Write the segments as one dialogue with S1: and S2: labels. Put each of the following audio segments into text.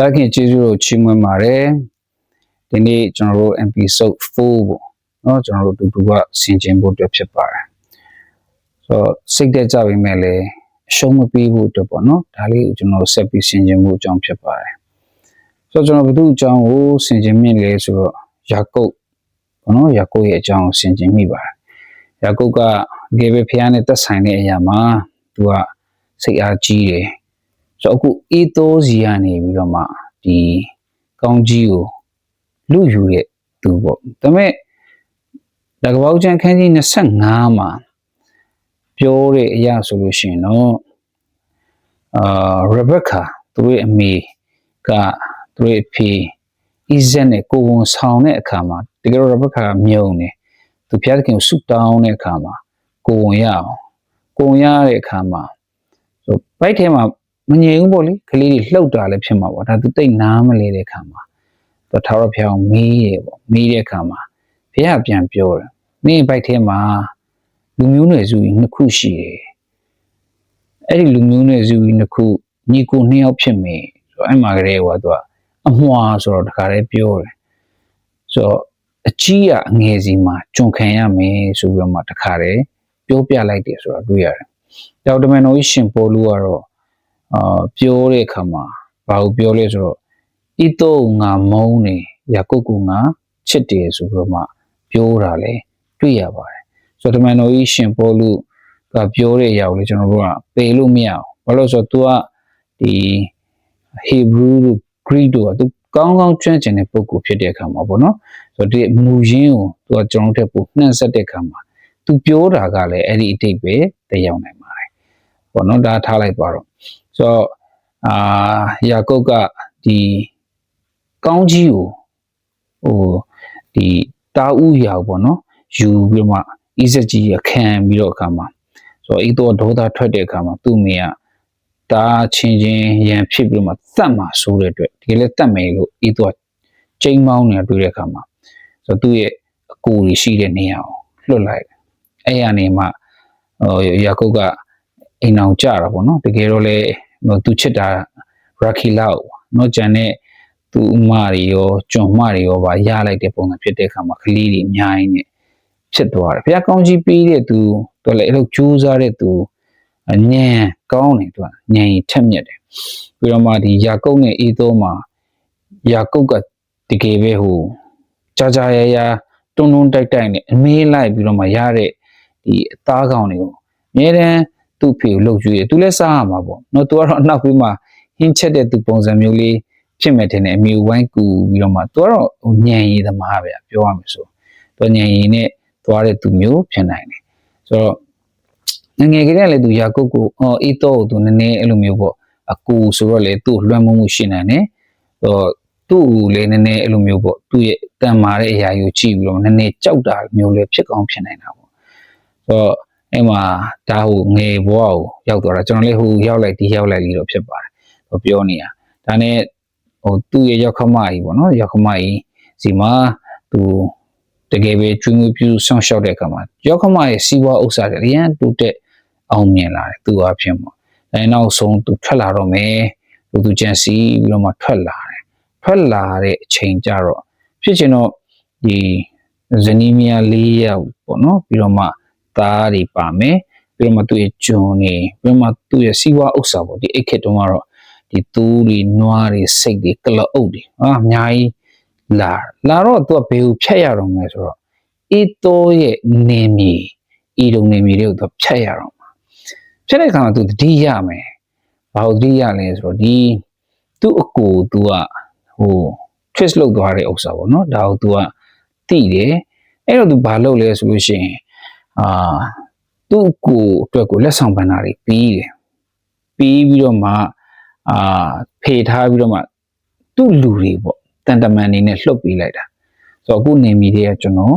S1: ဖျားခင်ကျေးဇူးတော်ချီးမွမ်းပါတယ်ဒီနေ့ကျွန်တော်တို့ MP Soap 4ပေါ့နော်ကျွန်တော်တို့တူတူကဆင်ခြင်ဖို့အတွက်ဖြစ်ပါတယ်ဆိုတော့စိတ်သက်ကြပြီမဲ့လည်းအရှုံးမပေးဖို့အတွက်ပေါ့နော်ဒါလေးကိုကျွန်တော်ဆက်ပြီးဆင်ခြင်ဖို့အကြောင်းဖြစ်ပါတယ်ဆိုတော့ကျွန်တော်ဘု து အကြောင်းကိုဆင်ခြင်မိလဲဆိုတော့ယာကုပ်ပေါ့နော်ယာကုပ်ရဲ့အကြောင်းကိုဆင်ခြင်မိပါတယ်ယာကုပ်ကဂေဘေဖျားနဲ့သက်ဆိုင်တဲ့အရာမှာသူကစိတ်အားကြီးတယ် ဆိုတော့အခုအေးတိုးစီကနေပြီးတော့မှဒီကောင်းကြီးကိုလူယူတဲ့သူပေါ့ဒါပေမဲ့တကပောက်ချန်ခန်းကြီး25မှာပြောတဲ့အရာဆိုလို့ရှိရင်တော့အာရဘက်ကာသူရဲ့အမေကသူရဲ့အဖေဣဇက်နဲ့ကိုဝန်ဆောင်တဲ့အခါမှာတကယ်တော့ရဘက်ကာကမြုံတယ်သူဖျားသခင်ကိုဆုတောင်းတဲ့အခါမှာကိုဝန်ရအောင်ကိုဝန်ရတဲ့အခါမှာဆိုဘိုက်ထဲမှာ မငြိမ်ဘူးပေါ့လေကလေးတွေလှုပ်တာလည်းဖြစ်မှာပေါ့ဒါသူတိတ်နားမလဲတဲ့အခါမှာသူထာဝရဘုရားကိုမေးတယ်ပေါ့မေးတဲ့အခါမှာဘုရားပြန်ပြောတယ်မင်းဘိုက်ထဲမှာလူမျိုးနွယ်စုကြီးနှစ်ခုရှိတယ်အဲ့ဒီလူမျိုးနွယ်စုကြီးနှစ်ခုညီကိုနှစ်ယောက်ဖြစ်မယ်ဆိုတော့အဲ့မှာကလေးကသူကအမွှာဆိုတော့တခါတည်းပြောတယ်ဆိုတော့အကြီးကအငယ်စီမှာကြုံခံရမယ်ဆိုပြီးတော့မှတခါတည်းပြောပြလိုက်တယ်ဆိုတော့တွေ့ရတယ်။တောက်တမန်တော်ကြီးရှင်ပေါ်လူကတော့ အာပြောတဲ့အခါမှာဘာကိုပြောလဲဆိုတော့ဤတော့ငါမုန်းနေယာကုပ်ကငါချစ်တယ်ဆိုပြီးတော့မှပြောတာလေတွေ့ရပါတယ်။ဆိုတော့တမန်တော်ကြီးရှင်ပေါ်လူကပြောတဲ့အရာကိုလေကျွန်တော်တို့ကပယ်လို့မရအောင်ဘာလို့လဲဆိုတော့ तू ကဒီ Hebrew တို့ Greek တို့က तू ကောင်းကောင်းကျွမ်းကျင်တဲ့ပုဂ္ဂိုလ်ဖြစ်တဲ့အခါမှာပေါ့နော်ဆိုတော့ဒီမူရင်းကို तू ကကျွန်တော်တို့ထက်ပိုနှံ့ဆက်တဲ့အခါမှာ तू ပြောတာကလည်းအဲ့ဒီအတိတ်ပဲတည်ရောက်နိုင်ပါတယ်ပေါ့နော်ဒါထားလိုက်ပါတော့ ဆိုတော့အာယာကုပ်ကဒီကောင်းကြီးကိုဟိုဒီတာဥရာကိုပေါ့နော်ယူပြီးတော့မှဣဇက်ကြီးရခံပြီးတော့အခါမှာဆိုတော့ဤတော့ဒေါသထွက်တဲ့အခါမှာသူ့မိကတာချင်းချင်းရန်ဖြစ်ပြီးတော့မှတတ်မှာဆိုတဲ့အတွက်ဒီလည်းတတ်မယ်လို့ဤတော့ချိန်မောင်းနေတွေ့တဲ့အခါမှာဆိုတော့သူ့ရဲ့အကူကြီးရှိတဲ့နေရာကိုလွတ်လိုက်တယ်အဲ့ရနေမှဟိုယာကုပ်ကအိမ်အောင်ကြတာပေါ့နော်တကယ်တော့လေ ဟိုသူချစ်တာရာခီလာကိုနော်ဂျန်နဲ့သူ့မတွေရောကျွန်မတွေရောပါရလိုက်တဲ့ပုံစံဖြစ်တဲ့အခါမှာကလေးတွေအများကြီးနဲ့ဖြစ်သွားတယ်ဘုရားကောင်းကြီးပေးတဲ့သူတော်လည်းအဲ့လိုကြိုးစားတဲ့သူအညံကောင်းတယ်သူကညံရင်ထက်မြက်တယ်ပြီးတော့မှဒီယာကုပ်နဲ့အေးသောမှာယာကုပ်ကတကယ်ပဲဟိုကြာကြာရရတွန်းတွန်းတိုက်တိုက်နဲ့အမေးလိုက်ပြီးတော့မှရတဲ့ဒီအသားကောင်တွေကိုအများတန်း သူ့ဖေကိုလှုပ်ကြွေးတယ်သူလည်းစားရမှာပေါ့နော်သူကတော့နောက်ပြီးမှဟင်းချက်တဲ့သူပုံစံမျိုးလေးဖြစ်မဲ့တဲ့နဲ့အမျိုးဝိုင်းကူပြီးတော့မှသူကတော့ဟိုညံရည်သမားပဲပြောရမယ်ဆိုသူညံရည်နဲ့သွားတဲ့သူမျိုးဖြစ်နိုင်တယ်ဆိုတော့ငငယ်ကလေးကလည်းသူယာကုတ်ကိုအော်အေးတော့သူနည်းနည်းအဲ့လိုမျိုးပေါ့အကူဆိုတော့လေသူ့လွှမ်းမိုးမှုရှိနိုင်တယ်ဟိုသူ့ကိုလည်းနည်းနည်းအဲ့လိုမျိုးပေါ့သူ့ရဲ့တန်မာတဲ့အရာကိုကြည့်ပြီးတော့နည်းနည်းကြောက်တာမျိုးလည်းဖြစ်ကောင်းဖြစ်နိုင်တာပေါ့ဆိုတော့ အဲ့မှာဒါဟိုငယ်ဘွားကိုရောက်သွားတာကျွန်တော်လည်းဟိုရောက်လိုက်ဒီရောက်လိုက်လေးတော့ဖြစ်ပါတယ်ဟိုပြောနေတာဒါနဲ့ဟိုသူ့ရဲ့ရောက်ခမကြီးပေါ့နော်ရောက်ခမကြီးစီမှာသူတကယ်ပဲကျွေးမွေးပြုဆောင်းရှောက်တဲ့အခါမှာရောက်ခမရဲ့စီးပွားဥစ္စာတွေအရင်တိုးတက်အောင်မြင်လာတယ်သူအဖြစ်ပေါ့အဲနောက်ဆုံးသူထွက်လာတော့မယ်သူသူကြံစီပြီးတော့မှထွက်လာတယ်ထွက်လာတဲ့အချိန်ကျတော့ဖြစ်ချင်တော့ဒီဇနီးမယား၄ယောက်ပေါ့နော်ပြီးတော့မှ သားတွေပါမယ်ပြီးတော့မှသူ့ရဲ့ကျွန်နေပြီးတော့မှသူ့ရဲ့စီးပွားဥစ္စာပေါ့ဒီအိတ်ခက်တုန်းကတော့ဒီသူတွေနွားတွေစိတ်တွေကလအုပ်တွေဟာအများကြီးလာလာတော့သူကဘယ်ကိုဖြတ်ရတော့မလဲဆိုတော့အေးတိုးရဲ့နေမီဤတုံနေမီတွေကိုသူဖြတ်ရတော့မှာဖြတ်တဲ့အခါမှာသူတတိရမယ်ဘာလို့တတိရလဲဆိုတော့ဒီသူ့အကိုသူကဟို twist လုပ်သွားတဲ့ဥစ္စာပေါ့နော်ဒါကိုသူကတိတယ်အဲ့တော့သူဘာလုပ်လဲဆိုလို့ရှိရင် အာသူ့ကိုအတွက်ကိုလက်ဆောင်ပန်းတာတွေပြီးတယ်ပြီးပြီးတော့မှအာဖေထားပြီးတော့မှသူ့လူတွေပေါ့တန်တမန်နေနဲ့လှုပ်ပေးလိုက်တာဆိုတော့အခုနေမီတွေကကျွန်တော်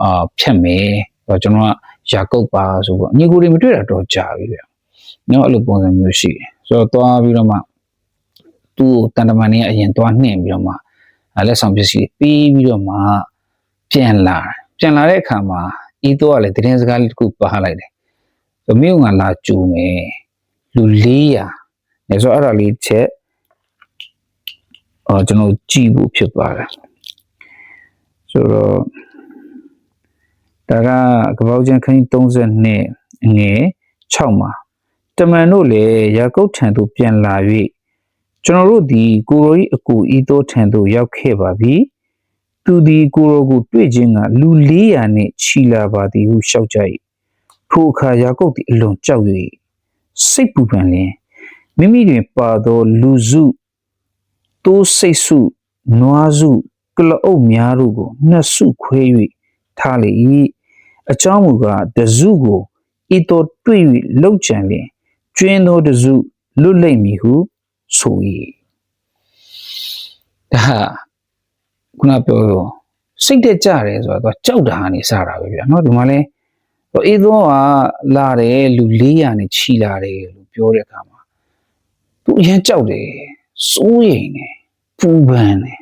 S1: အာဖြတ်မယ်ဆိုတော့ကျွန်တော်ကယာကုတ်ပါဆိုတော့ညီကိုတွေမတွေ့တာတော့ကြာပြီဗျနော်အဲ့လိုပုံစံမျိုးရှိတယ်ဆိုတော့သွားပြီးတော့မှသူ့တန်တမန်နေကအရင်သွားနှင်ပြီးတော့မှလက်ဆောင်ပစ္စည်းပြီးပြီးတော့မှပြန်လာပြန်လာတဲ့အခါမှာ ဤတော့ကလည်းသတင်းစကားလေးတစ်ခုပါလိုက်တယ်ဆိုမြို့ကလာကြူမယ်လူ400နေဆိုအဲ့ဒါလေးချက်အော်ကျွန်တော်ကြည့်ဖို့ဖြစ်ပါတယ်ဆိုတော့ဒါကကပောက်ကျန်ခန်း32ငယ်6မှာတမန်တို့လည်းယာကုပ်ထံသို့ပြန်လာ၍ကျွန်တော်တို့သည်ကိုရို၏အကူဤသို့ထံသို့ရောက်ခဲ့ပါပြီ သူသည်ကိုရိုကိုတွေ့ခြင်းကလူ400နှင့်ချီလာပါသည်ဟုရှောက်ကြ၏ထိုအခါယာကုပ်သည်အလွန်ကြောက်၍စိတ်ပူပန်လျင်မိမိတွင်ပါသောလူစုတိုးစိတ်စုနွားစုကလအုပ်များတို့ကိုနှစ်စုခွဲ၍ထားလေ၏အကြောင်းမူကားတစုကိုဤတော်တွေ့၍လှုပ်ကြံလျင်ကျွင်းသောတစုလွတ်လိမ့်မည်ဟုဆို၏ဒါဟာ ခုနပြောရောစိတ်တက်ကြတယ်ဆိုတော့ကြောက်တာကနေစတာပဲဗျာနော်ဒီမှာလဲအေးသောကလာတယ်လူ400နဲ့ခြီလာတယ်လို့ပြောတဲ့အခါမှာသူအရင်ကြောက်တယ်စိုးရိမ်တယ်ပူပန်တယ်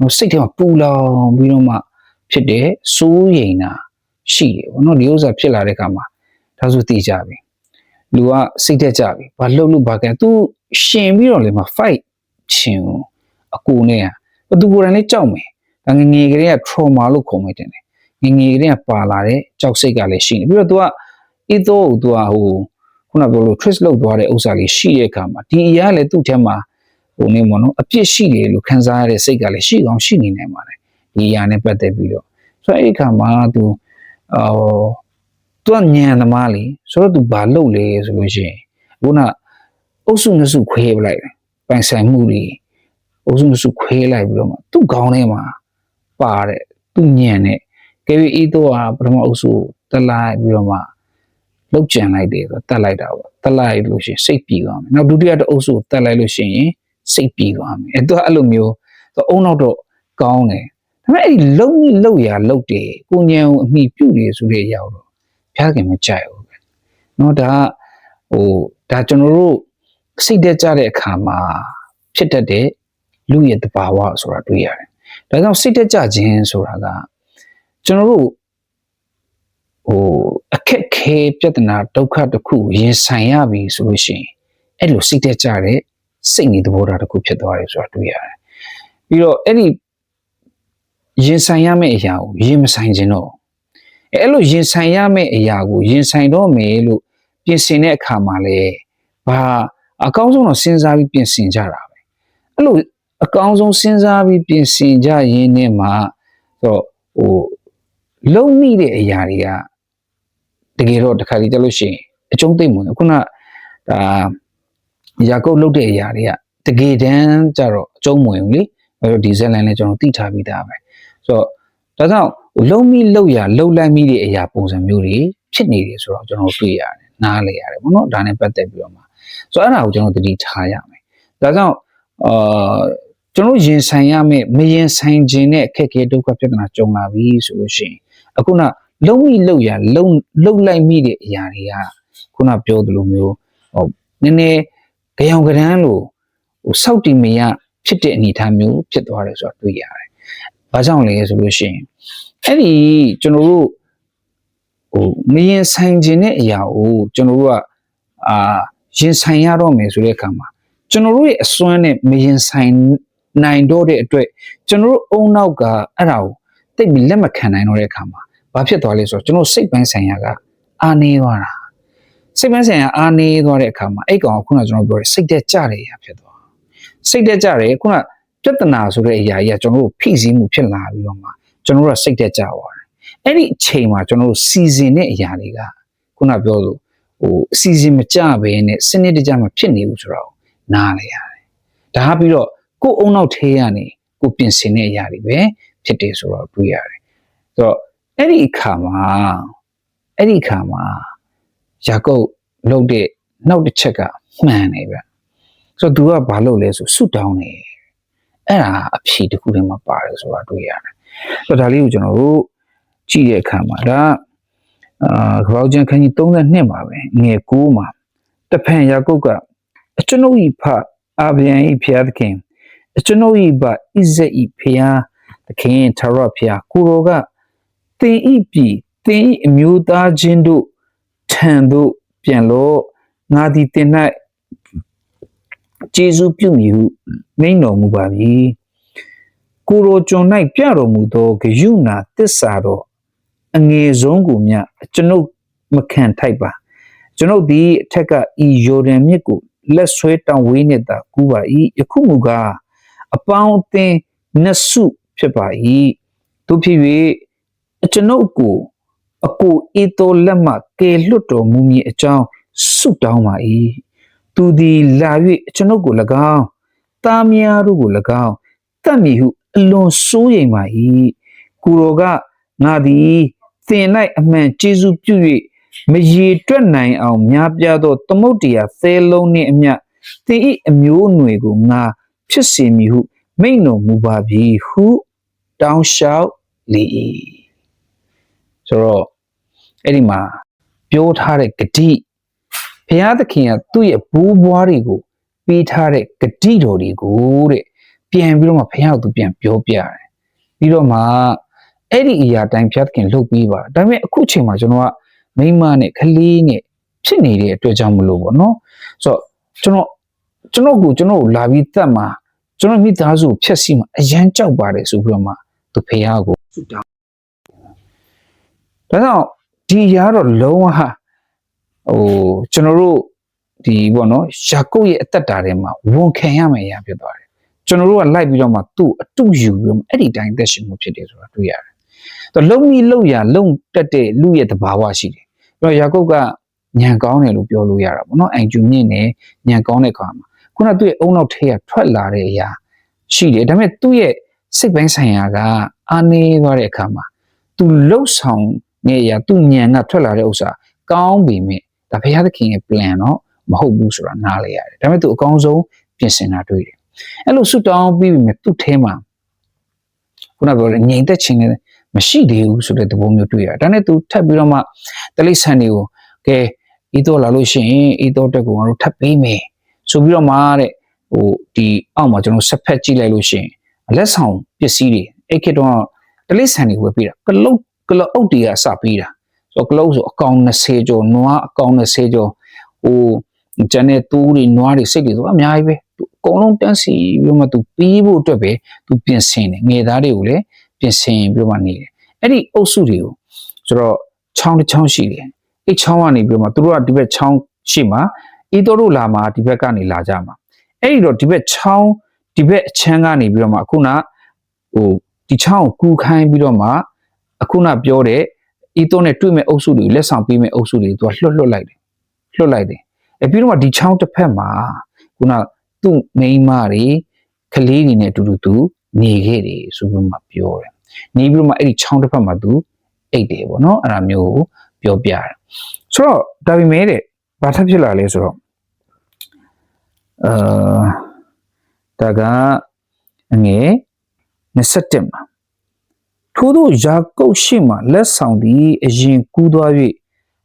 S1: နော်စိတ်ထဲမှာပူလောင်ပြီးတော့မှဖြစ်တယ်စိုးရိမ်တာရှိတယ်ဗောနော်ဒီဥစ္စာဖြစ်လာတဲ့အခါမှာဒါဆိုသိကြပြီလူကစိတ်တက်ကြပြီဘာလှုပ်လို့ဘာကန်သူရှင်ပြီးတော့လေမှာ fight ရှင်အကူနဲ့ ကသူကိုယ်တိုင်လည်းကြောက်မယ်ဒါငယ်ငယ်ကလေးက trauma လို့ခေါ်မှတင်တယ်ငယ်ငယ်ကလေးကပါလာတဲ့ကြောက်စိတ်ကလည်းရှိနေပြီးတော့ तू က ethos ကို तू ကဟိုခုနပြောလို့ twist လုပ်သွားတဲ့ဥစ္စာလေးရှိတဲ့အခါမှာဒီအရာလည်းသူ့ထဲမှာဟိုနေမနော်အပြစ်ရှိတယ်လို့ခံစားရတဲ့စိတ်ကလည်းရှိကောင်းရှိနေနိုင်ပါတယ်ဒီအရာနဲ့ပတ်သက်ပြီးတော့ဆိုတော့အဲ့ဒီအခါမှာ तू အော် तू ကညံသမားလေဆိုတော့ तू ဘာလုပ်လဲဆိုလို့ရှိရင်ခုနအုပ်စုနှစ်စုခွဲပလိုက်တယ်ပိုင်ဆိုင်မှုတွေ အုပ်စုနှစ်စုခွဲလိုက်ပြီးတော့မှသူ့ခေါင်းထဲမှာပါတဲ့သူ့ညံတဲ့ကဲပြီးအေးတော့ဟာပထမအုပ်စုတက်လိုက်ပြီးတော့မှလောက်ကြံလိုက်တယ်ဆိုတက်လိုက်တာပေါ့တက်လိုက်လို့ရှိရင်စိတ်ပြေသွားမယ်နောက်ဒုတိယတစ်အုပ်စုတက်လိုက်လို့ရှိရင်စိတ်ပြေသွားမယ်အဲ့တော့အဲ့လိုမျိုးအုံနောက်တော့ကောင်းတယ်ဒါပေမဲ့အဲ့ဒီလုံကြီးလုံရလုံတယ်ကိုညံကိုအမိပြုတ်တယ်ဆိုတဲ့အရာတော့ဖျားခင်မကြိုက်ဘူးပဲเนาะဒါကဟိုဒါကျွန်တော်တို့စိတ်တက်ကြတဲ့အခါမှာဖြစ်တတ်တဲ့ လူရဲ့တဘာဝဆိုတာတွေ့ရတယ်ဒါကြောင့်စိတ်တက်ကြခြင်းဆိုတာကကျွန်တော်တို့ဟိုအခက်ခဲပြဿနာဒုက္ခတစ်ခုရင်ဆိုင်ရပြီဆိုလို့ရှိရင်အဲ့လိုစိတ်တက်ကြတဲ့စိတ်နေသဘောထားတစ်ခုဖြစ်သွားတယ်ဆိုတာတွေ့ရတယ်ပြီးတော့အဲ့ဒီရင်ဆိုင်ရမယ့်အရာကိုရင်မဆိုင်ခြင်းတော့အဲ့လိုရင်ဆိုင်ရမယ့်အရာကိုရင်ဆိုင်တော့မယ်လို့ပြင်ဆင်တဲ့အခါမှာလေဘာအကောင်းဆုံးတော့စဉ်းစားပြီးပြင်ဆင်ကြတာပဲအဲ့လို အကောင်းဆုံးစဉ်းစားပြီးပြင်ဆင်ကြရင်းနဲ့မှတော့ဟိုလုံမိတဲ့အရာတွေကတကယ်တော့တစ်ခါကြီးကြလို့ရှိရင်အကျုံးသိမ့်မဝင်ခုနဒါယာကုပ်လုတ်တဲ့အရာတွေကတကယ်တမ်းကျတော့အကျုံးမဝင်ဘူးလေအဲတော့ဒီဇက်လန်လည်းကျွန်တော်သိထားပြီးသားပဲဆိုတော့ဒါကြောင့်လုံမိလုတ်ရလုတ်လိုက်မိတဲ့အရာပုံစံမျိုးတွေဖြစ်နေတယ်ဆိုတော့ကျွန်တော်တွေ့ရတယ်နားလေရတယ်ပေါ့နော်ဒါနဲ့ပတ်သက်ပြီးတော့မှဆိုတော့အဲ့ဒါကိုကျွန်တော်သတိထားရမယ်ဒါကြောင့်အာ ကျွန်တော်ရင်ဆိုင်ရမယ့်မရင်ဆိုင်ခြင်းနဲ့အခက်အခဲဒုက္ခပြဿနာကြုံလာပြီဆိုလို့ရှိရင်အခုနလုံမိလုံရလုံလုံလိုက်မိတဲ့အရာတွေကခုနပြောသလိုမျိုးဟိုနည်းနည်းကြောင်ကြမ်းလို့ဟိုစောက်တီမရဖြစ်တဲ့အနေအထားမျိုးဖြစ်သွားတယ်ဆိုတာတွေ့ရတယ်။ဘာကြောင့်လဲဆိုလို့ရှိရင်အဲ့ဒီကျွန်တော်တို့ဟိုမရင်ဆိုင်ခြင်းတဲ့အရာကိုကျွန်တော်တို့ကအာရင်ဆိုင်ရတော့မယ်ဆိုတဲ့အခါမှာကျွန်တော်တို့ရဲ့အစွမ်းနဲ့မရင်ဆိုင် နိုင်တော့တဲ့အတွက်ကျွန်တော်တို့အုံနောက်ကအဲ့ဒါကိုတိတ်ပြီးလက်မခံနိုင်တော့တဲ့အခါမှာဘာဖြစ်သွားလဲဆိုတော့ကျွန်တော်စိတ်ပိုင်းဆိုင်ရာကအာနေသွားတာစိတ်ပိုင်းဆိုင်ရာအာနေသွားတဲ့အခါမှာအဲ့ကောင်ကခုနကကျွန်တော်ပြောတဲ့စိတ်တက်ကြတဲ့အရာဖြစ်သွားစိတ်တက်ကြတယ်ခုနပြဿနာဆိုတဲ့အရာကြီးကကျွန်တော်တို့ဖိစီးမှုဖြစ်လာပြီးတော့မှကျွန်တော်တို့ကစိတ်တက်ကြသွားတယ်အဲ့ဒီအချိန်မှာကျွန်တော်တို့စီစဉ်တဲ့အရာတွေကခုနပြောလို့ဟိုအစီအစဉ်မကြဘဲနဲ့စနစ်တကျမှဖြစ်နေဘူးဆိုတော့နားလေရတယ်ဒါပြီးတော့ ကိုယ်အုံနောက်ထဲရနေကိုပြင်ဆင်တဲ့အရာတွေပဲဖြစ်တယ်ဆိုတော့တွေ့ရတယ်ဆိုတော့အဲ့ဒီအခါမှာအဲ့ဒီအခါမှာယာကုပ်လုပ်တဲ့နောက်တစ်ချက်ကမှန်တယ်ဗျဆိုတော့သူကဘာလုပ်လဲဆိုဆုတောင်းတယ်အဲ့ဒါအဖြေတစ်ခုတည်းမှာပါတယ်ဆိုတာတွေ့ရတယ်ဆိုတော့ဒါလေးကိုကျွန်တော်တို့ကြည့်တဲ့အခါမှာဒါအာခရောကျန်ခန်းကြီး32မှာပဲငယ်9မှာတဖန်ယာကုပ်ကအကျွန်ုပ်ဤဖအာဗြံဤဖျားသခင်အ ကျွန်ုပ်ဤဘဣဇက်ဤဖျားသခင်ထရဖျားကိုရောကသင်ဤပြီသင်ဤအမျိုးသားချင်းတို့ထံသို့ပြန်လို့ငါသည်တင်၌ကျေးဇူးပြုမည်ဟုမိန့်တော်မူပါပြီကိုရိုကျွန်၌ပြတော်မူသောဂယုဏတစ္ဆာတော်အငယ်ဆုံးကိုမြကျွန်ုပ်မခံထိုက်ပါ ကျွန်ုပ်သည်အထက်ကဤယော်ဒန်မြစ်ကိုလက်ဆွဲတောင်ဝေးနှင့်သာကူးပါ၏ယခုမူကား အပေါင်းအသင်းနှစ်စုဖြစ်ပါ၏တို့ဖြစ်၍ကျွန်ုပ်ကိုအကိုအေတော်လက်မှကယ်လွတ်တော်မူမည်အကြောင်းဆုတောင်းပါ၏သူသည်လာ၍ကျွန်ုပ်ကို၎င်းသားများတို့ကို၎င်းတတ်မည်ဟုအလွန်စိုးရိမ်ပါ၏ကိုရောကငါသည်သင်၌အမှန်ကျေးဇူးပြု၍မရေတွက်နိုင်အောင်များပြားသောသမုတ်တရားသဲလုံးနှင့်အမျှသင်၏အမျိုးအနွယ်ကိုငါ ဖြစ်စေမည်ဟု မိန့်တော်မူပါပြီဟုတောင်းလျှောက်လေ၏ဆိုတော့အဲ့ဒီမှာပြောထားတဲ့ဂတိဘုရားသခင်ကသူ့ရဲ့ဘိုးဘွားတွေကိုပေးထားတဲ့ဂတိတော်တွေကိုတဲ့ပြန်ပြီးတော့မှဘုရားကသူပြန်ပြောပြတယ်ပြီးတော့မှအဲ့ဒီအရာတိုင်းဘုရားသခင်လုပ်ပြီးပါဒါပေမဲ့အခုချိန်မှာကျွန်တော်ကမိန်းမနဲ့ကလေးနဲ့ဖြစ်နေတဲ့အတွက်ကြောင့်မလို့ပေါ့နော်ဆိုတော့ကျွန်တော်ကျွန်တော်ကိုကျွန်တော်ကိုလာပြီးတတ်မှာ ကျွန်တော်မိသားစုကိုဖျက်ဆီးမှာအရန်ကြောက်ပါတယ်ဆိုပြီးတော့မှသူဖះကိုဆုတောင်းဒါကြောင့်ဒီຢာတော့လုံးဝဟိုကျွန်တော်တို့ဒီပေါ့နော်ယာကုပ်ရဲ့အသက်တာထဲမှာဝန်ခံရမယ့်အရာဖြစ်သွားတယ်ကျွန်တော်တို့ကလိုက်ပြီးတော့မှသူ့အတုယူပြီးတော့အဲ့ဒီတိုင်းသက်ရှင်မှုဖြစ်တယ်ဆိုတာတွေ့ရတယ်။တော့လုံမီလုံရလုံတက်တဲ့လူရဲ့တဘာဝရှိတယ်။ပြီးတော့ယာကုပ်ကညံကောင်းတယ်လို့ပြောလို့ရတာပေါ့နော်။အိမ်ကျူမြင့်နေညံကောင်းတဲ့ခါမှာ ခုနသူ့ရဲ့အုံနောက်ထဲကထွက်လာတဲ့အရာရှိတယ်ဒါပေမဲ့သူ့ရဲ့စိတ်ပိုင်းဆိုင်ရာကအာနေသွားတဲ့အခါမှာသူလှုပ်ဆောင်နေရသူညံကထွက်လာတဲ့ဥစ္စာကောင်းပြီမြင်ဒါဘုရားသခင်ရဲ့ plan တော့မဟုတ်ဘူးဆိုတာနားလေရတယ်ဒါပေမဲ့သူအကောင်းဆုံးပြင်ဆင်တာတွေ့တယ်အဲ့လိုဆွတောင်းပြီးပြီမြသူ့ထဲမှာခုနပြောတဲ့ငြိမ်သက်ခြင်းနဲ့မရှိသေးဘူးဆိုတဲ့သဘောမျိုးတွေ့ရတယ်ဒါနဲ့သူထပ်ပြီးတော့မှတလိဆန်တွေကိုကဲဤတော့လာလို့ရှိရင်ဤတော့တက်ကိုငါတို့ထပ်ပေးမယ် ဆိုပြီးတော့မှတဲ့ဟိုဒီအောက်မှာကျွန်တော်ဆက်ဖက်ကြည့်လိုက်လို့ရှိရင်လက်ဆောင်ပစ္စည်းတွေအဲ့ခေတ်တော့တလိဆန်တွေဝယ်ပေးတာကလုတ်ကလုတ်အုပ်တွေကအစပေးတာဆိုတော့ကလုတ်ဆိုအကောင်20ကျော်နွားအကောင်20ကျော်ဟိုကျန်တဲ့တူးတွေနွားတွေစိတ်တွေဆိုအများကြီးပဲသူအကုန်လုံးတန်းစီပြီးမှသူပြီးဖို့အတွက်ပဲသူပြင်ဆင်တယ်ငယ်သားတွေကိုလည်းပြင်ဆင်ပြီးမှနေတယ်အဲ့ဒီအုပ်စုတွေကိုဆိုတော့ချောင်းတစ်ချောင်းရှိတယ်အဲ့ချောင်းကနေပြီးမှသူတို့ကဒီဘက်ချောင်းရှိမှာ ဤတော်တို့လာမှာဒီဘက်ကနေလာကြမှာအဲ့ဒီတော့ဒီဘက်ချောင်းဒီဘက်အချမ်းကနေပြီးတော့မှအခုနဟိုဒီချောင်းကိုကူခိုင်းပြီးတော့မှအခုနပြောတဲ့ဤတော်နဲ့တွေ့မဲ့အုပ်စုတွေလက်ဆောင်ပေးမဲ့အုပ်စုတွေသူကလွတ်လွတ်လိုက်တယ်လွတ်လိုက်တယ်အဲပြီးတော့မှဒီချောင်းတစ်ဖက်မှာခုနသူ့မိန်းမတွေကလေးတွေနဲ့အတူတူသူနေခဲ့တယ်ဆိုပြီးမှပြောတယ်နေပြီးတော့မှအဲ့ဒီချောင်းတစ်ဖက်မှာသူအိတ်တယ်ပေါ့နော်အဲ့ဒါမျိုးကိုပြောပြတယ်ဆိုတော့ဒါပေမဲ့တဲ့ဘာထပ်ဖြစ်လာလဲဆိုတော့ အာဒါကအငယ်27မှာထို့သောယာကုပ်ရှိမှလက်ဆောင်သည်အရင်ကူးသွား၍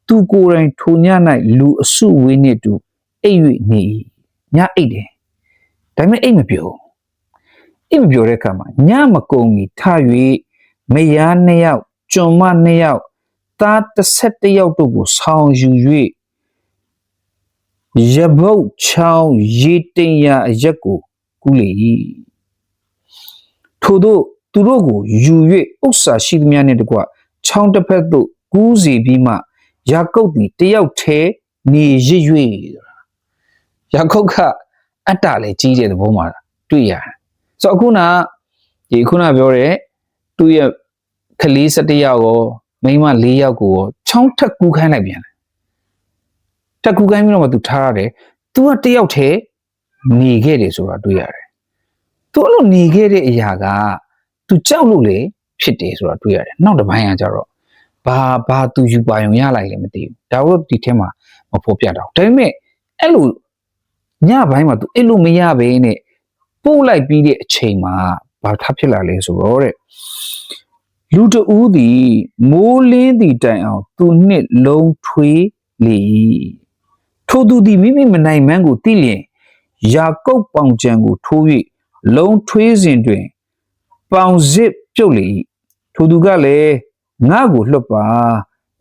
S1: သူကိုယ်တိုင်ထိုည၌လူအစုဝေးနှင့်တူအိပ်၍နေ၏ညအိပ်တယ်ဒါပေမဲ့အိပ်မပြောအိပ်မပြောတဲ့အခါမှာညမကုံမီထ၍မယားနှစ်ယောက်ကျွန်မနှစ်ယောက်သားတစ်ဆက်တစ်ယောက်တို့ကိုဆောင်းယူ၍ ရဘုတ်ချောင်းရေတင်ရအရက်ကိုကူးလေ၏ထို့သောသူတို့ကိုယူ၍ဥစ္စာရှိသမျှနှင့်တကွချောင်းတစ်ဖက်သို့ကူးစီပြီးမှယာကုပ်သည်တယောက်တည်းနေရစ်၍ယာကုပ်ကအတ္တလည်းကြီးတဲ့သဘောမှာတွေ့ရတယ်ဆိုတော့အခုနဒီခုနပြောတဲ့သူ့ရဲ့ကလေး၁၁ယောက်ရောမိန်းမ၄ယောက်ကိုရောချောင်းထက်ကူးခိုင်းလိုက်ပြန်တယ် ထက်ကူးခိုင်းပြီးတော့မှသူထားရတယ်သူကတယောက်တည်းနေခဲ့တယ်ဆိုတာတွေ့ရတယ်သူအဲ့လိုနေခဲ့တဲ့အရာကသူကြောက်လို့လေဖြစ်တယ်ဆိုတာတွေ့ရတယ်နောက်တစ်ပိုင်းကကြတော့ဘာဘာသူယူပါရုံရလိုက်လည်းမသိဘူးဒါတော့ဒီထဲမှာမဖော်ပြတော့ဒါပေမဲ့အဲ့လိုညပိုင်းမှာသူအဲ့လိုမရဘဲနဲ့ပို့လိုက်ပြီးတဲ့အချိန်မှာဘာထဖြစ်လာလဲဆိုတော့တဲ့လူတဦးသည်မိုးလင်းသည့်တိုင်အောင် သူနှစ်လုံးထွေးလေ ထိုသူသည်မိမိမနိုင်မှန်းကိုသိလျင်ယာကုပ်ပေါင်ချံကိုထိုး၍လုံးထွေးစဉ်တွင် ပေါင်စစ်ပြုတ်လေထိုသူကလည်းငါ့ကိုလွတ်ပါ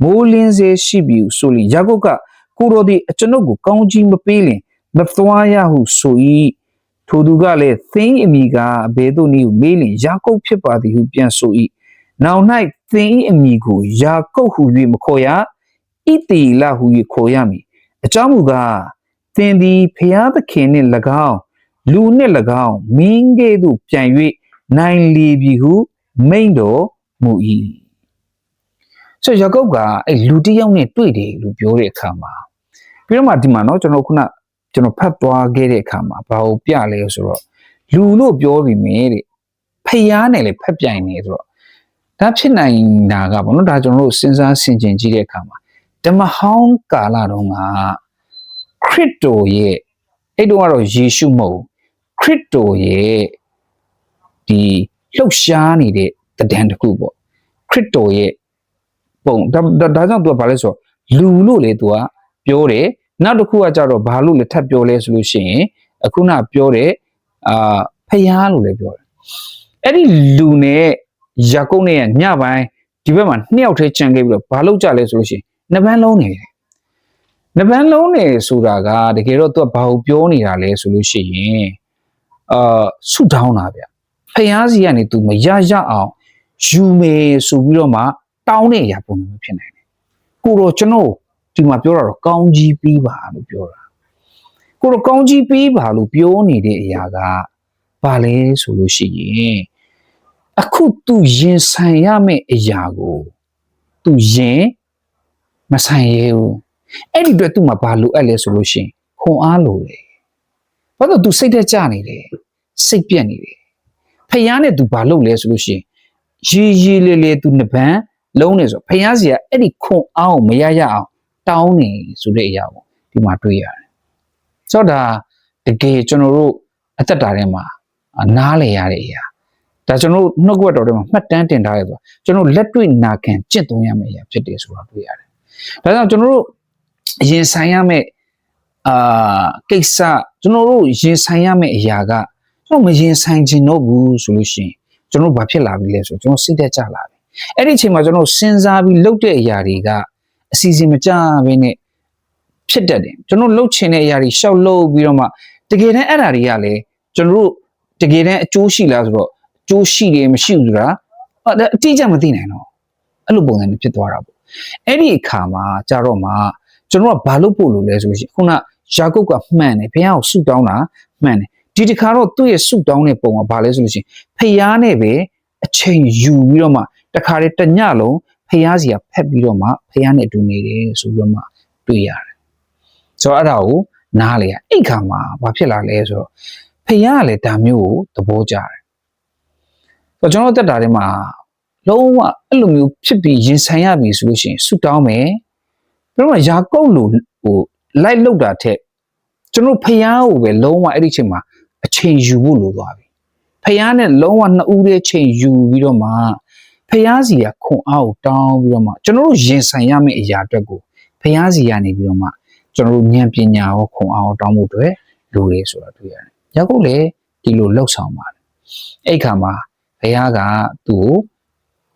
S1: မိုးလင်းစေရှိပြီဆိုလျင်ယာကုပ်ကကိုတော်သည်အကျွန်ုပ်ကိုကောင်းကြီးမပေးလျင်မမသွားရဟုဆို၏ထိုသူကလည်းသင်၏အမိကအဘယ်သို့နည်းဟုမေးလျင်ယာကုပ်ဖြစ်ပါသည်ဟုပြန်ဆို၏နောက်၌သင်၏အမိကိုယာကုပ်ဟု၍မခေါ်ရဣတိလဟု၍ခေါ်ရမည် အကြောင်းမူကားသင်သည်ဖျားသခင်နှင့်၎င်းလူနှင့်၎င်းမင်းကဲ့သို့ပြန်၍နိုင်လီပြီဟုမိန့်တော်မူ၏ဆိုတော့ယာကုပ်ကအဲ့လူတစ်ယောက်နဲ့တွေ့တယ်လို့ပြောတဲ့အခါမှာပြီးတော့မှဒီမှာเนาะကျွန်တော်ခုနကျွန်တော်ဖတ်သွားခဲ့တဲ့အခါမှာဘာကိုပြလဲဆိုတော့လူလို့ပြောပြီးမြဲတဲ့ဖျားနဲ့လည်းဖက်ပြိုင်နေဆိုတော့ဒါဖြစ်နိုင်တာကဘောနော်ဒါကျွန်တော်တို့စဉ်းစားဆင်ခြင်ကြည့်တဲ့အခါမှာ ဓမ္မဟောင်းကာလတုန်းကခရစ်တော်ရဲ့အဲ့တုန်းကတော့ယေရှုမဟုတ်ခရစ်တော်ရဲ့ဒီလှုပ်ရှားနေတဲ့တဒံတစ်ခုပေါ့ခရစ်တော်ရဲ့ပုံဒါဒါကြောင့်သူကဘာလဲဆိုတော့လူလို့လေသူကပြောတယ်နောက်တစ်ခုကကြတော့ဘာလို့လဲထပ်ပြောလဲဆိုလို့ရှိရင်အခုနပြောတဲ့အာဖျားလို့လည်းပြောတယ်အဲ့ဒီလူနဲ့ယာကုပ်နဲ့ညပိုင်းဒီဘက်မှာနှစ်ယောက်တည်းကြံခဲ့ပြီးတော့ဘာလုပ်ကြလဲဆိုလို့ရှိရင် နှစ်ပန်းလုံးနေတယ်နှစ်ပန်းလုံးနေဆိုတာကတကယ်တော့သူကဘာကိုပြောနေတာလဲဆိုလို့ရှိရင်အာဆုတောင်းတာဗျဖျားစီကနေသူမရရအောင်ယူမယ်ဆိုပြီးတော့မှတောင်းတဲ့အရာပုံစံမျိုးဖြစ်နိုင်တယ်ကိုတော့ကျွန်တော်ဒီမှာပြောတာတော့ကောင်းကြီးပြီးပါလို့ပြောတာကိုတော့ကောင်းကြီးပြီးပါလို့ပြောနေတဲ့အရာကဘာလဲဆိုလို့ရှိရင်အခုသူရင်ဆိုင်ရမယ့်အရာကိုသူရင် မဆိုင်ရဘူးအဲ့ဒီအတွက်သူ့မှာဘာလိုအပ်လဲဆိုလို့ရှိရင်ခွန်အားလိုတယ်ဘာလို့သူစိတ်သက်ကြနေတယ်စိတ်ပြက်နေတယ်ဖယားနဲ့သူဘာလုပ်လဲဆိုလို့ရှိရင်ရေရေလေလေသူနှစ်ပန်းလုံးနေဆိုဖယားစီကအဲ့ဒီခွန်အားကိုမရရအောင်တောင်းနေဆိုတဲ့အရာကိုဒီမှာတွေ့ရတယ်ဆိုတော့ဒါတကယ်ကျွန်တော်တို့အသက်တာထဲမှာနားလည်ရတဲ့အရာဒါကျွန်တော်တို့နှုတ်ကပတ်တော်ထဲမှာမှတ်တမ်းတင်ထားရဆိုကျွန်တော်လက်တွေ့နာခံကျင့်သုံးရမယ့်အရာဖြစ်တယ်ဆိုတာတွေ့ရတယ် ဒါကြောင့်ကျွန်တော်တို့ရင်ဆိုင်ရမယ့်အာကိစ္စကျွန်တော်တို့ရင်ဆိုင်ရမယ့်အရာကကျွန်တော်မရင်ဆိုင်ခြင်းတော့ဘူးဆိုလို့ရှိရင်ကျွန်တော်ဘာဖြစ်လာပြီလဲဆိုကျွန်တော်စိတ်သက်ကြလာပြီအဲ့ဒီအချိန်မှာကျွန်တော်စဉ်းစားပြီးလုပ်တဲ့အရာတွေကအစီအစဉ်မကြဘဲနဲ့ဖြစ်တတ်တယ်ကျွန်တော်လှုပ်ချင်တဲ့အရာတွေရှောက်လှုပ်ပြီးတော့မှတကယ်တမ်းအဲ့ဓာတွေကလည်းကျွန်တော်တို့တကယ်တမ်းအကျိုးရှိလားဆိုတော့အကျိုးရှိတယ်မရှိဘူးဆိုတာအတိအကျမသိနိုင်တော့အဲ့လိုပုံစံမျိုးဖြစ်သွားတာပေါ့ အဲ့ဒီအခါမှာကြတော့မှကျွန်တော်ကဘာလုပ်ဖို့လိုလဲဆိုလို့ရှိရင်ခုနယာကုပ်ကမှန်တယ်ဘုရားကိုဆုတောင်းတာမှန်တယ်ဒီတခါတော့သူ့ရဲ့ဆုတောင်းတဲ့ပုံကဘာလဲဆိုလို့ရှိရင်ဖျားနဲ့ပဲအချိန်ယူပြီးတော့မှတခါတည်းတညလုံးဖျားစီကဖက်ပြီးတော့မှဖျားနဲ့အတူနေတယ်ဆိုပြီးတော့မှတွေ့ရတယ်ဆိုတော့အဲ့ဒါကိုနားလေရအဲ့ခါမှာဘာဖြစ်လာလဲဆိုတော့ဖျားကလည်းဒါမျိုးကိုသဘောကျတယ်ဆိုတော့ကျွန်တော်တက်တာထဲမှာ လုံးဝအဲ့လိုမျိုးဖြစ်ပြီးရင်ဆိုင်ရပြီဆိုလို့ရှိရင်ဆုတောင်းမယ်ပြီးတော့ယာကုပ်လိုဟိုလိုက်လောက်တာထက်ကျွန်တော်ဖျားကိုပဲလုံးဝအဲ့ဒီချိန်မှာအချိန်ယူဖို့လိုသွားပြီဖျားနဲ့လုံးဝနှစ်ဦးတည်းချိန်ယူပြီးတော့မှဖျားစီကခွန်အားကိုတောင်းပြီးတော့မှကျွန်တော်တို့ရင်ဆိုင်ရမယ့်အရာအတွက်ကိုဖျားစီကနေပြီးတော့မှကျွန်တော်တို့ဉာဏ်ပညာရောခွန်အားကိုတောင်းဖို့အတွက်လိုတယ်ဆိုတာတွေ့ရတယ်။ရောက်ကိုလေဒီလိုလှုပ်ဆောင်ပါတယ်။အဲ့ခါမှာဘုရားကသူ့ကို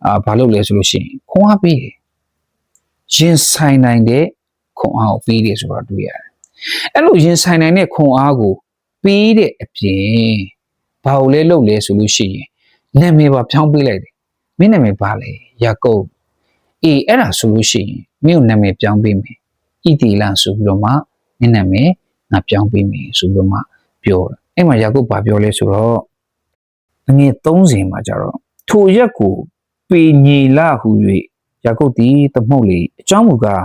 S1: အာဘာလုပ်လဲဆိုလို့ရှိရင်ခွန်အားပေးတယ်။ရင်ဆိုင်နိုင်တဲ့ခွန်အားကိုပေးတယ်ဆိုတာတွေ့ရတယ်။အဲ့လိုရင်ဆိုင်နိုင်တဲ့ခွန်အားကိုပေးတဲ့အပြင်ဘာလို့လဲလုပ်လဲဆိုလို့ရှိရင်နာမည်ပါဖြောင်းပေးလိုက်တယ်။မင်းနာမည်ပါလေယာကုပ်အေးအဲ့ဒါဆိုလို့ရှိရင်မင်းကိုနာမည်ပြောင်းပေးမယ်။ဣတိလဆိုပြီးတော့မှမင်းနာမည်ငါပြောင်းပေးမယ်ဆိုပြီးတော့မှပြောတယ်။အဲ့မှာယာကုပ်ဘာပြောလဲဆိုတော့အငယ်30မှာကြတော့ထိုရက်ကို ပေညီလာဟု၍ယာကုပ်သည်သမုတ်လေအကြောင်းမူကား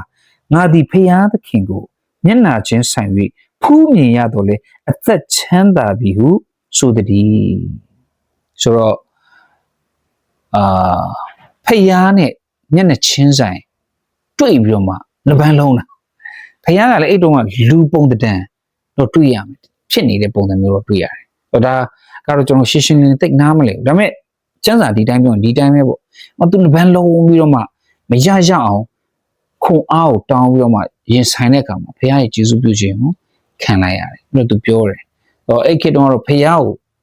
S1: ငါသည်ဖျားသခင်ကိုမျက်နာချင်းဆိုင်၍ဖူးမြင်ရတော့လေအသက်ချမ်းသာပြီဟုဆိုသည်ဆိုတော့အာဖျားနဲ့မျက်နှာချင်းဆိုင်တွေ့ပြီးတော့မှလပန်းလုံးတာဖျားကလည်းအဲ့တုန်းကလူပုံတံတော့တွေ့ရမယ်ဖြစ်နေတဲ့ပုံစံမျိုးတော့တွေ့ရတယ်ဟောဒါကတော့ကျွန်တော်ရှင်းရှင်းလင်းလင်းသိနားမလဲဘူးဒါပေမဲ့ ကျန်းစာဒီတိုင်းပြောရင်ဒီတိုင်းပဲပေါ့မသူလပန်းလုံးပြီးတော့မှမရရအောင်ခွန်အားကိုတောင်းပြီးတော့မှရင်ဆိုင်တဲ့အခါမှာဖခင်ရဲ့ကျေးဇူးပြုခြင်းကိုခံလိုက်ရတယ်။ပြီးတော့သူပြောတယ်။ဟောအဲ့ခေတ်တုန်းကတော့ဖခင်ကို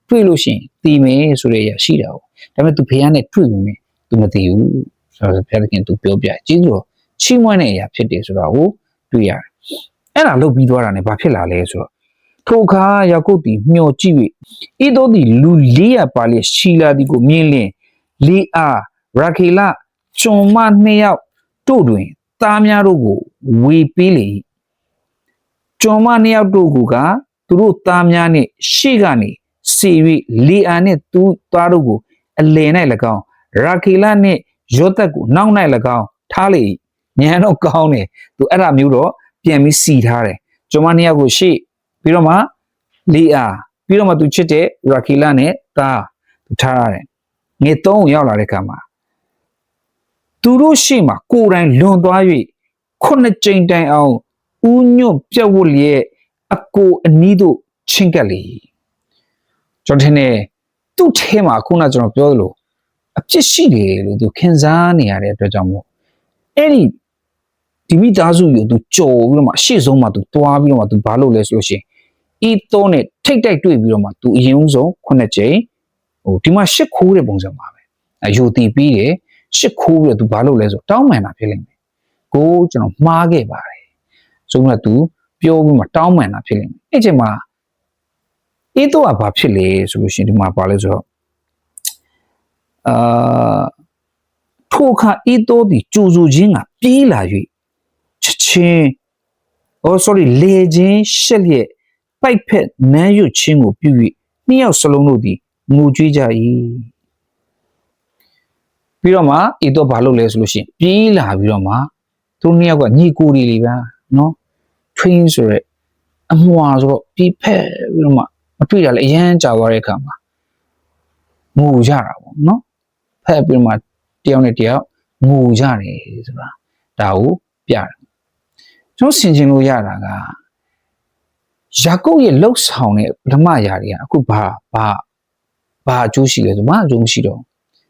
S1: တွေ့လို့ရှိရင်တည်မယ်ဆိုတဲ့အရာရှိတာ哦။ဒါပေမဲ့သူဖခင်နဲ့တွေ့ပြီမယ်။ तू မတည်ဘူး။ဆိုတော့ဖခင်က तू ပြောပြကျေးဇူးတော်ချီးမွမ်းတဲ့အရာဖြစ်တယ်ဆိုတော့ဟိုတွေ့ရတယ်။အဲ့ဒါလုပ်ပြီးသွားတာ ਨੇ ဘာဖြစ်လာလဲဆိုတော့ ထိုအခါယာကုပ်သည်မျှော်ကြည့်၍ဤသို့သည်လူ400ပါလျက်ရှိလာသည်ကိုမြင်လျင်လေအာရာခေလကျွန်မနှစ်ယောက်တို့တွင်သားများတို့ကိုဝေပေးလေ၏ကျွန်မနှစ်ယောက်တို့ကသူတို့သားများနှင့်ရှေ့ကနေစေ၍လေအာနှင့်သူသားတို့ကိုအလယ်၌၎င်းရာခေလနှင့်ယောသက်ကိုနောက်၌၎င်းထားလေ၏ညံတော့ကောင်းတယ်သူအဲ့ဒါမျိုးတော့ပြန်ပြီးစီထားတယ်ကျွန်မနှစ်ယောက်ကိုရှေ့ ပြီးတော့မှလီအာပြီးတော့မှသူချစ်တဲ့ရာခီလာနဲ့တာသူထားရတယ်ငေသုံးကိုရောက်လာတဲ့ခါမှာသူတို့ရှေ့မှာကိုယ်တိုင်လွန်သွား၍ခုနှစ်ကြိမ်တိုင်အောင်ဥညွတ်ပြတ်ဝတ်လျက်အကိုအနီးတို့ချင်းကပ်လေကျွန်တော်ထင်တယ်သူ့ထဲမှာခုနကကျွန်တော်ပြောသလိုအပြစ်ရှိတယ်လို့သူခင်စားနေရတဲ့အတွက်ကြောင့်မလို့အဲ့ဒီဒီမိသားစုကိုသူကြော်ပြီးတော့မှအရှိဆုံးမှသူတွားပြီးတော့မှသူဘာလုပ်လဲဆိုလို့ရှိရင် ဤတော့နဲ့ထိတ်တိုက်တွေ့ပြီးတော့မှသူအရင်ဆုံးခုနှစ်ကြိမ်ဟိုဒီမှာရှစ်ခိုးတဲ့ပုံစံပါပဲအယူတီပြီးတယ်ရှစ်ခိုးပြီးတော့သူဘာလုပ်လဲဆိုတောင်းပန်တာဖြစ်လိမ့်မယ်ကိုကျွန်တော်မှားခဲ့ပါတယ်ဆိုတော့သူပြောပြီးမှတောင်းပန်တာဖြစ်လိမ့်မယ်အဲ့ချိန်မှာဤတော့ကဘာဖြစ်လဲဆိုလို့ရှိရင်ဒီမှာပါလဲဆိုတော့အာထိုအခါဤတော့ဒီကြိုဆိုခြင်းကပြေးလာ၍ချက်ချင်း oh sorry လေခြင်းရှက်လျက် ပိုက်ဖက်နမ်းရွတ်ခြင်းကိုပြု၍နှစ်ယောက်စလုံးတို့သည်ငိုကြွေးကြ၏ပြီးတော့မှဤတော့ဘာလုပ်လဲဆိုလို့ရှိရင်ပြေးလာပြီးတော့မှသူနှစ်ယောက်ကညီကိုတွေလေပါနော် train ဆိုရက်အမွာဆိုတော့ပြေးဖက်ပြီးတော့မှမတွေ့ရလဲအရန်ကြာသွားတဲ့အခါမှာငိုကြတာပေါ့နော်ဖက်ပြီးတော့မှတယောက်နဲ့တယောက်ငိုကြတယ်ဆိုတာဒါကိုပြတယ်ကျွန်တော်ဆင်ခြင်လို့ရတာက ယာကုပ်ရဲ့လှုပ်ဆောင်တဲ့ပထမຢာတွေကအခုဘာဘာဘာအကျိုးရှိလဲဆိုဘာအကျိုးမရှိတော့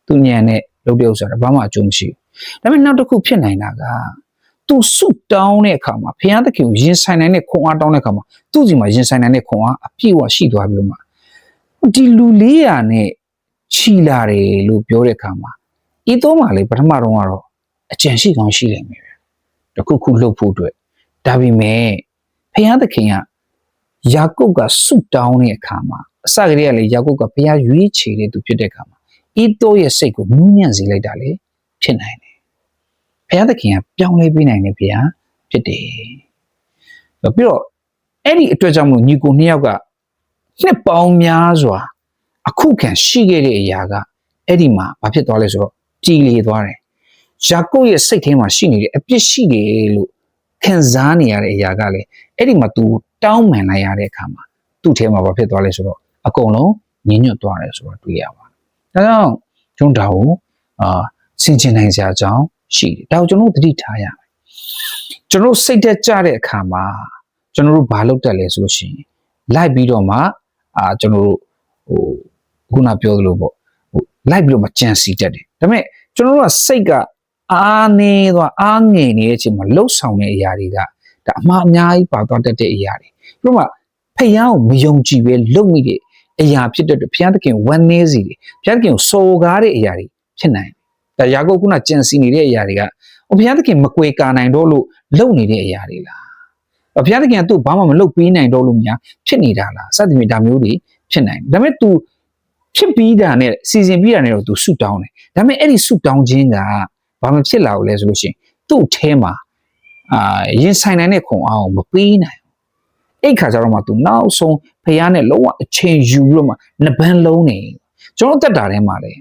S1: သူညံနဲ့လှုပ်တဲ့ဥစ္စာတွေဘာမှအကျိုးမရှိဘူးဒါပေမဲ့နောက်တစ်ခုဖြစ်နိုင်တာကသူဆုတောင်းတဲ့အခါမှာဘုရားသခင်ကိုရင်ဆိုင်နိုင်တဲ့ခွန်အားတောင်းတဲ့အခါမှာသူ့စီမှာရင်ဆိုင်နိုင်တဲ့ခွန်အားအပြည့်အဝရှိသွားပြီးတော့မှဒီလူ400နဲ့ခြီလာတယ်လို့ပြောတဲ့အခါမှာဤတော့မှလေပထမတော့ကတော့အကြံရှိကောင်းရှိလိမ့်မယ်ပဲတခုခုလှုပ်ဖို့အတွက်ဒါပေမဲ့ဖခင်သခင်က ယာကုပ်ကဆုတောင်းတဲ့အခါမှာအစကတည်းကလေယာကုပ်ကဘုရားရွေးချယ်တဲ့သူဖြစ်တဲ့အခါမှာဤတော့ရဲ့စိတ်ကိုနူးညံ့စေလိုက်တာလေဖြစ်နိုင်တယ်ဘုရားသခင်ကပြောင်းလဲပေးနိုင်တဲ့ဘုရားဖြစ်တယ်ပြီးတော့အဲ့ဒီအတွက်ကြောင့်မလို့ညီကိုနှစ်ယောက်ကနှစ်ပေါင်းများစွာအခုခံရှိခဲ့တဲ့အရာကအဲ့ဒီမှာဘာဖြစ်သွားလဲဆိုတော့ကြည်လေသွားတယ်ယာကုပ်ရဲ့စိတ်ထဲမှာရှိနေတဲ့အပြစ်ရှိတယ်လို့ ခံစားနေရတဲ့အရာကလည်းအဲ့ဒီမှာ तू တောင်းပန်လိုက်ရတဲ့အခါမှာသူ့ထဲမှာဘာဖြစ်သွားလဲဆိုတော့အကုန်လုံးညင်ညွတ်သွားတယ်ဆိုတော့တွေ့ရပါတယ်။ဒါကြောင့်ကျွန်တော်တို့အာဆင်ခြင်နိုင်စရာအကြောင်းရှိတယ်။ဒါကိုကျွန်တော်တို့သတိထားရမယ်။ကျွန်တော်တို့စိတ်သက်ကြတဲ့အခါမှာကျွန်တော်တို့ဘာလုပ်တတ်လဲဆိုလို့ရှိရင်လိုက်ပြီးတော့မှအာကျွန်တော်တို့ဟိုခုနပြောသလိုပေါ့ဟိုလိုက်ပြီးတော့မှကြံစီတတ်တယ်။ဒါပေမဲ့ကျွန်တော်တို့ကစိတ်က အားနေသွားအားငယ်နေတဲ့အချိန်မှာလှုပ်ဆောင်တဲ့အရာတွေကဒါအမှားအများကြီးပါသွားတတ်တဲ့အရာတွေပြီးတော့မှဖယားကိုမယုံကြည်ပဲလုပ်မိတဲ့အရာဖြစ်တဲ့အတွက်ဘုရားသခင်ဝမ်းနည်းစီတယ်ဘုရားသခင်ကိုစော်ကားတဲ့အရာတွေဖြစ်နိုင်တယ်ဒါယာကုပ်ခုနကြံစီနေတဲ့အရာတွေကဘုရားသခင်မကွေကာနိုင်တော့လို့လုပ်နေတဲ့အရာတွေလားဘုရားသခင်ကသူ့ဘာမှမလုပ်ပေးနိုင်တော့လို့များဖြစ်နေတာလားစသဖြင့်ဒါမျိုးတွေဖြစ်နိုင်တယ်ဒါပေမဲ့ तू ဖြစ်ပြီးတာနဲ့စီစဉ်ပြီးတာနဲ့တော့ तू ဆုတောင်းတယ်ဒါပေမဲ့အဲ့ဒီဆုတောင်းခြင်းက ဘာမှဖြစ်လာဘူးလဲဆိုလို့ရှိရင်သူ့အထဲမှာအာရင်ဆိုင်နိုင်တဲ့ခွန်အားကိုမပေးနိုင်အဲ့ခါကျတော့မှ तू နောက်ဆုံးဖះနဲ့လုံးဝအချိန်ယူပြီးတော့မှနှစ်ပန်းလုံးနေကျွန်တော်တက်တာထဲမှာလေ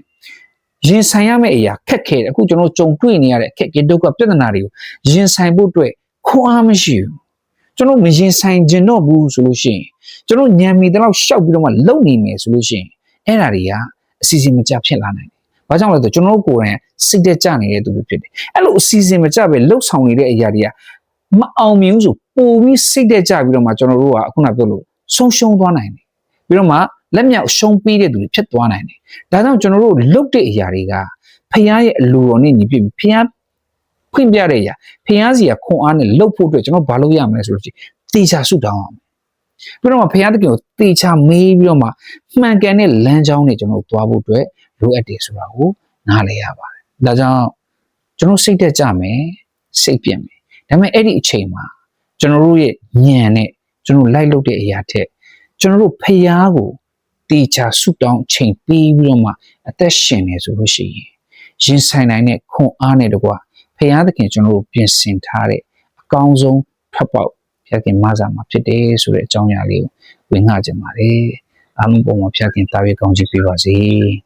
S1: ရင်ဆိုင်ရမယ့်အရာခက်ခဲတယ်အခုကျွန်တော်ကြုံတွေ့နေရတဲ့အခက်အခဲဒုက္ခပြဿနာတွေကိုရင်ဆိုင်ဖို့အတွက်ခွန်အားမရှိဘူးကျွန်တော်မရင်ဆိုင်ကျင်တော့ဘူးဆိုလို့ရှိရင်ကျွန်တော်ညံမီတလောက်ရှောက်ပြီးတော့မှလုံနေမယ်ဆိုလို့ရှိရင်အဲ့ဒါတွေကအစီအစဉ်မကျဖြစ်လာနိုင်တယ်။ ဘာကြောင့်လဲဆိုတော့ကျွန်တော်တို့ကိုယ်တိုင်စိတ်သက်ကြနေတဲ့သူတွေဖြစ်တယ်။အဲ့လိုအစီအစဉ်မကျပဲလှုပ်ဆောင်နေတဲ့အရာတွေကမအောင်မြင်ဘူးဆိုပိုပြီးစိတ်သက်ကြပြီးတော့မှကျွန်တော်တို့ကအခုနပြောလို့ဆုံးရှုံးသွားနိုင်တယ်ပြီးတော့မှလက်မြောက်ရှုံးပေးတဲ့သူတွေဖြစ်သွားနိုင်တယ်ဒါကြောင့်ကျွန်တော်တို့လုတ်တဲ့အရာတွေကဖခင်ရဲ့အလိုတော်နဲ့ညီပြည့်ပြီးဖခင်ဖွင့်ပြတဲ့အရာဖခင်စီကခွန်အားနဲ့လုတ်ဖို့အတွက်ကျွန်တော်ဘာလုပ်ရမလဲဆိုလို့ရှိရင်တေချာဆုတောင်းအောင်ပြီးတော့မှဖခင်တခင်ကိုတေချာမေးပြီးတော့မှမှန်ကန်တဲ့လမ်းကြောင်းနဲ့ကျွန်တော်သွားဖို့အတွက် လိုအပ်တယ်ဆိုတာကိုနားလည်ရပါတယ်ဒါကြောင့်ကျွန်တော်စိတ်သက်ကြမယ်စိတ်ပြည့်မယ်ဒါပေမဲ့အဲ့ဒီအချိန်မှာကျွန်တော်တို့ရဲ့ဉာဏ်နဲ့ကျွန်တော်လိုက်လုပ်တဲ့အရာထက်ကျွန်တော်တို့ဖျားကိုတေချာဆုတောင်းအချိန်ပေးပြီးတော့မှအသက်ရှင်နေဆိုလို့ရှိရင်ရင်ဆိုင်နိုင်တဲ့ခွန်အားနဲ့တကွာဖျားသခင်ကျွန်တော်တို့ပြင်ဆင်ထားတဲ့အကောင်းဆုံးဖတ်ပေါက်ဖျားခင်မဆာမှာဖြစ်တယ်ဆိုတဲ့အကြောင်းအရာလေးကိုဝင်ငှကြပါတယ်အားလုံးပုံမှာဖျားခင်တာဝေကောင်းချီးပေးပါစေ။